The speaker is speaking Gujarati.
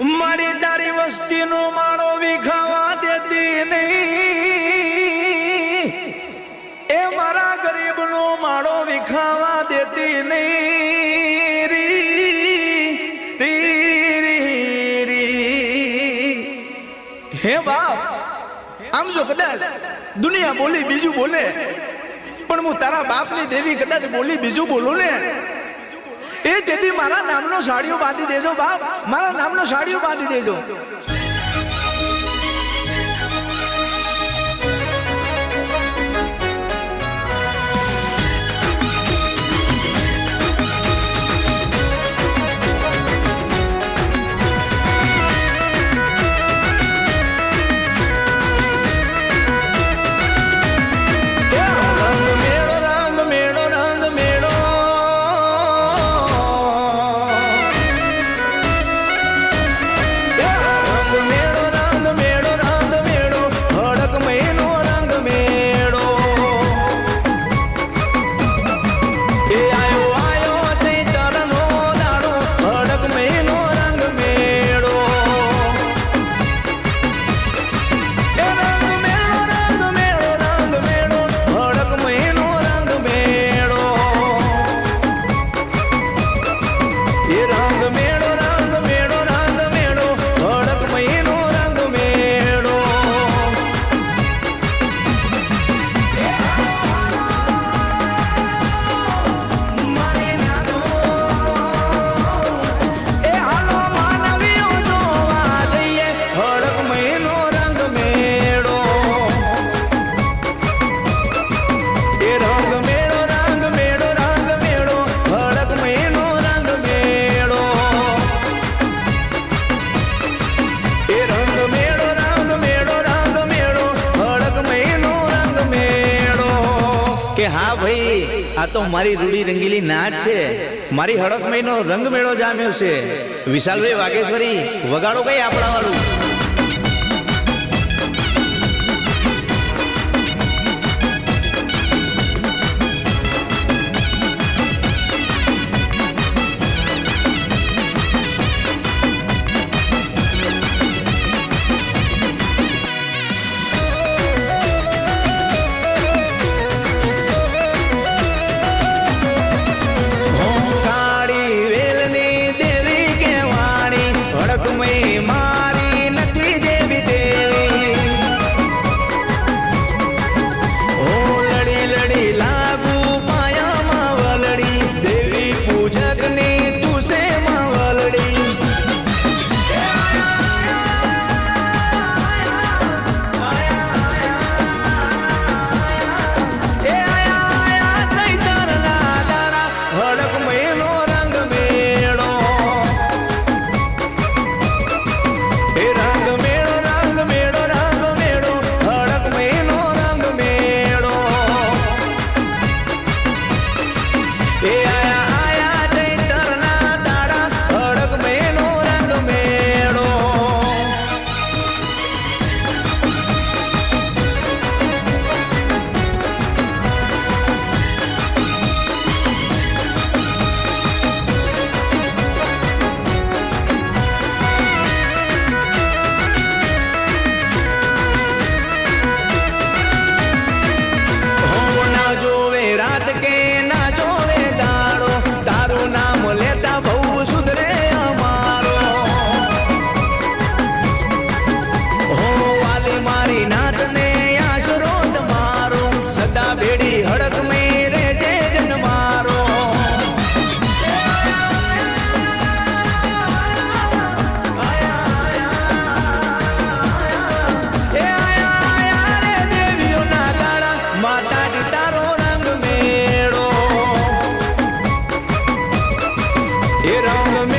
મારી તારી વસ્તીનો માળો વિખાવા દેતી નહીં. એ મારા ગરીબનો માળો વિખાવા દેતી નહીં. હે બાપ, આમ જો કદાચ દુનિયા બોલી બીજું બોલે, પણ હું તારા બાપની દેવી કદાચ બોલી બીજું બોલું ને. એ તેથી મારા નામનો સાડીઓ બાંધી દેજો બાપ. મારા નામનો સાડીઓ બાંધી દેજો. હા ભાઈ, આ તો મારી રૂડી રંગીલી નાચ છે. મારી હડક મહિનો રંગ મેળો જામ્યો છે. વિશાલભાઈ વાગેશ્વરી વગાડો કઈ આપણા વાળું It all